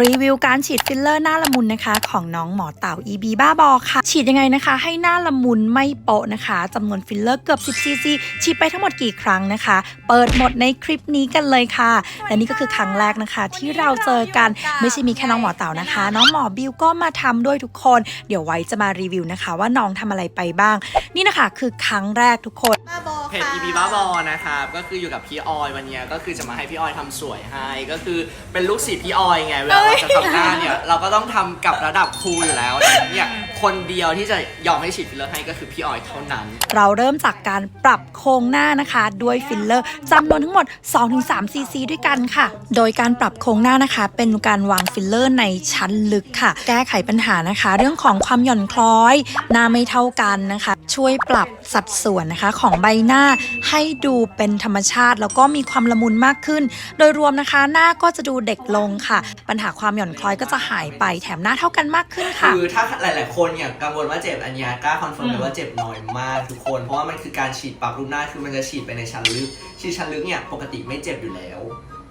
รีวิวการฉีดฟิลเลอร์หน้าละมุนนะคะ ของน้องหมอเต่า EB บ้าบอค่ะ ฉีดยังไงนะคะ ให้หน้าละมุนไม่โปะนะคะจำนวนฟิลเลอร์เกือบ 10 ซีซี ฉีดไปทั้งหมดกี่ครั้งนะคะ เปิดหมดในคลิปนี้กันเลยค่ะ และนี่ก็คือครั้งแรกนะคะ ที่เราเจอกันไม่ใช่มีแค่น้องหมอเต่านะคะ น้องหมอบิวก็มาทำด้วยทุกคน เดี๋ยวไว้จะมารีวิวนะคะ ว่าน้องทำอะไรไปบ้าง นี่นะคะคือครั้งแรกทุกคนบ้าบอ เพจค่ะ EB บ้าบอนะครับก็คืออยู่กับพี่ออยวันเนี้ยก็คือจะมาให้พี่ออยทำสวยให้ก็คือเป็นลูกศิษย์พี่ออยไงเวลาเราจะทำหน้าเนี่ยเราก็ต้องทำกับระดับครูอยู่แล้วดังนั้นเนี่ยคนเดียวที่จะยอมให้ฉีดฟิลเลอร์ให้ก็คือพี่ออยเท่านั้น เราเริ่มจากการปรับโครงหน้านะคะ ด้วยฟิลเลอร์จำนวนทั้งหมด 2-3 ซีซีด้วยกันค่ะ โดยการปรับโครงหน้านะคะ เป็นการวางฟิลเลอร์ในชั้นลึกค่ะ แก้ไขปัญหานะคะ เรื่องของความหย่อนคล้อย หน้าไม่เท่ากันนะคะ ช่วยปรับสัดส่วนนะคะของใบหน้าให้ดูเป็นธรรมชาติ แล้วก็มีความละมุนมากขึ้น โดยรวมนะคะ หน้าก็จะดูเด็กลงค่ะ ปัญหาความหย่อนคล้อยก็จะหายไปแถมหน้าเท่ากันมากขึ้นค่ะ คือถ้าหลาย ๆ คนเนี่ยกังวลว่าเจ็บอันเนี้ยกล้าคอนเฟิร์มเลยว่าเจ็บน้อยมากทุกคน เพราะว่ามันคือการฉีดปรับรูปหน้าคือมันจะฉีดไปในชั้นลึกฉีดชั้นลึกเนี่ยปกติไม่เจ็บอยู่แล้ว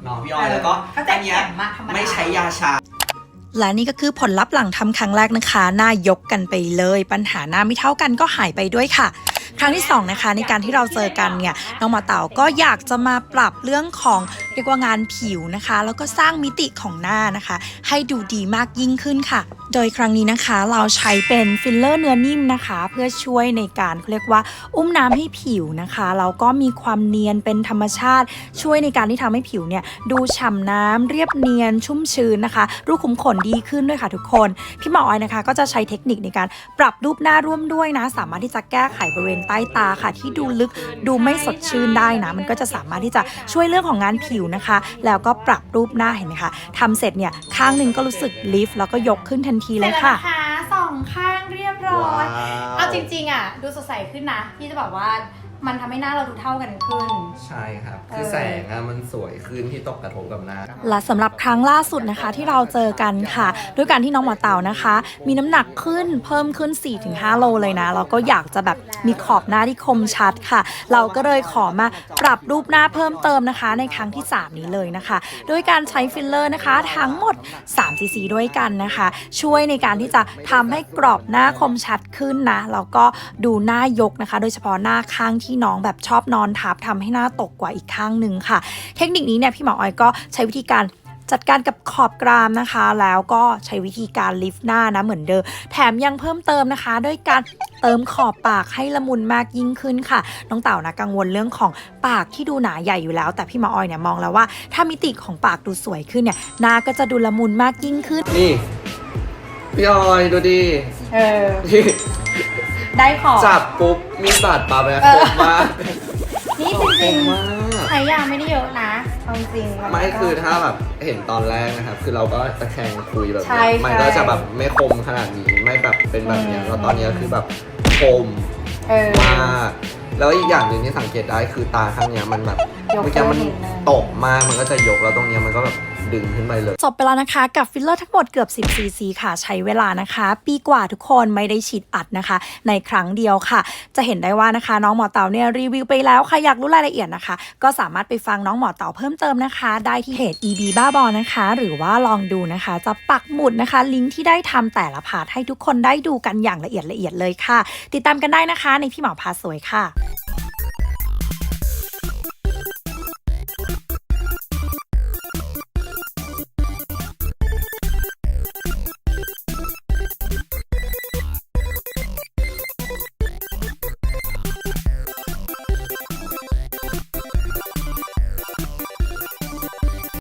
เนาะพี่ออยแล้วก็ก็จะอันเนี้ยแข็งมากธรรมดาไม่ใช้ยาชาและนี่ก็คือผลลัพธ์หลังทำครั้งแรกนะคะ หน้ายกกันไปเลย ปัญหาหน้าไม่เท่ากันก็หายไปด้วยค่ะ ครั้งที่สองนะคะในการที่เราเจอกันเนี่ยน้องหมาเต่าก็อยากจะมาปรับเรื่องของเรียกว่างานผิวนะคะ แล้วก็สร้างมิติของหน้านะคะ ให้ดูดีมากยิ่งขึ้นค่ะ โดยครั้งนี้นะคะเราใช้เป็นฟิลเลอร์เนื้อนิ่มนะคะ เพื่อช่วยในการเรียกว่า อุ้มน้ำให้ผิวนะคะแล้วก็มีความเนียนเป็นธรรมชาติ ช่วยในการที่ทำให้ผิวเนี่ยดูฉ่ำน้ำเรียบเนียนชุ่มชื้นนะคะ รูขุมขนดีขึ้นด้วยค่ะทุกคนพี่หมอออยนะคะ ก็จะใช้เทคนิคในการปรับรูปหน้าร่วมด้วยนะ สามารถที่จะแก้ไขบริเวณต้ตาค่ะ ที่ดูลึกดูไม่สดชื่นได้นะมันก็จะสามารถที่จะช่วยเรื่องของงานผิวนะคะ แล้วก็ปรับรูปหน้าเห็นไหมคะทำเสร็จเนี่ยข้างหนึ่งก็รู้สึกลิฟต์แล้วก็ยกขึ้นทันทีเลยค่ะสร็จแวนะคะสองข้างเรียบร้อยว้าวเอาจริงๆอะดูสดใสขึ้นนะพี่จะบอกว่า มันทำให้หน้าเราดูเท่ากันขึ้น ใช่ครับ คือเออแสงอะมันสวยขึ้นที่ตกกระทบกับหน้า และสำหรับครั้งล่าสุดนะคะที่เราเจอกันค่ะ ด้วยการที่น้องหมอเต่านะคะ มีน้ำหนักขึ้นเพิ่มขึ้น 4-5 โลเลยนะ เราก็อยากจะแบบมีขอบหน้าที่คมชัดค่ะ เราก็เลยขอมาปรับรูปหน้าเพิ่มเติมนะคะ ในครั้งที่ 3 นี้เลยนะคะโดยการใช้ฟิลเลอร์นะคะ ทั้งหมด3 cc ด้วยกันนะคะ ช่วยในการที่จะทำให้กรอบหน้าคมชัดขึ้นนะแล้วก็ดูหน้ายกนะคะ โดยเฉพาะหน้าข้างที่น้องแบบชอบนอนทับทำให้หน้าตกกว่าอีกข้างหนึ่งค่ะ เทคนิคนี้เนี่ยพี่หมอออยก็ใช้วิธีการจัดการกับขอบกรามนะคะ แล้วก็ใช้วิธีการลิฟต์หน้านะเหมือนเดิม แถมยังเพิ่มเติมนะคะ ด้วยการเติมขอบปากให้ละมุนมากยิ่งขึ้นค่ะ น้องเต่านะกังวลเรื่องของปากที่ดูหนาใหญ่อยู่แล้ว แต่พี่หมอออยเนี่ยมองแล้วว่า ถ้ามิติของปากดูสวยขึ้นเนี่ยหน้าก็จะดูละมุนมากยิ่งขึ้น นี่ พี่ออยดูดิเออที่ ได้ของ จับปุ๊บมีบาดปลาไปเอคอมมากนี่จคริงมมากๆใช้ยาไม่ได้เยอะนะเอาจริงๆไม่คือถ้าแบบเห็นตอนแรกนะครับ คือเราก็ตะแคงคุยแบบใช่เนี้ยมันใช่ก็จะแบบไม่คมขนาดนี้ไม่แบบเป็นแบบเนี้ยอืม แล้วตอนเนี้ยคือแบบคมเออ มากแล้วอีกอย่างหนึ่งที่สังเกตได้คือตาข้างเนี้ยมันแบบยกเมื่อกี้มันเห็นเลยตกมากมันก็จะยกแล้วตรงเนี้ยมันก็แบบ ดึงขึ้นไปเลย จบไปแล้วนะคะกับฟิลเลอร์ทั้งหมดเกือบ 10 cc ค่ะใช้เวลานะคะ ปีกว่าทุกคนไม่ได้ฉีดอัดนะคะ ในครั้งเดียวค่ะ จะเห็นได้ว่านะคะน้องหมอเต่าเนี่ยรีวิวไปแล้วค่ะอยากรู้รายละเอียดนะคะ ก็สามารถไปฟังน้องหมอเต่าเพิ่มเติมนะคะ ได้ที่เพจ EB บ้าบอนะคะ หรือว่าลองดูนะคะ จะปักหมุดนะคะ ลิงก์ที่ได้ทำแต่ละพาร์ทให้ทุกคนได้ดูกันอย่างละเอียดละเอียดเลยค่ะ ติดตามกันได้นะคะในพี่หมอพาสวยค่ะ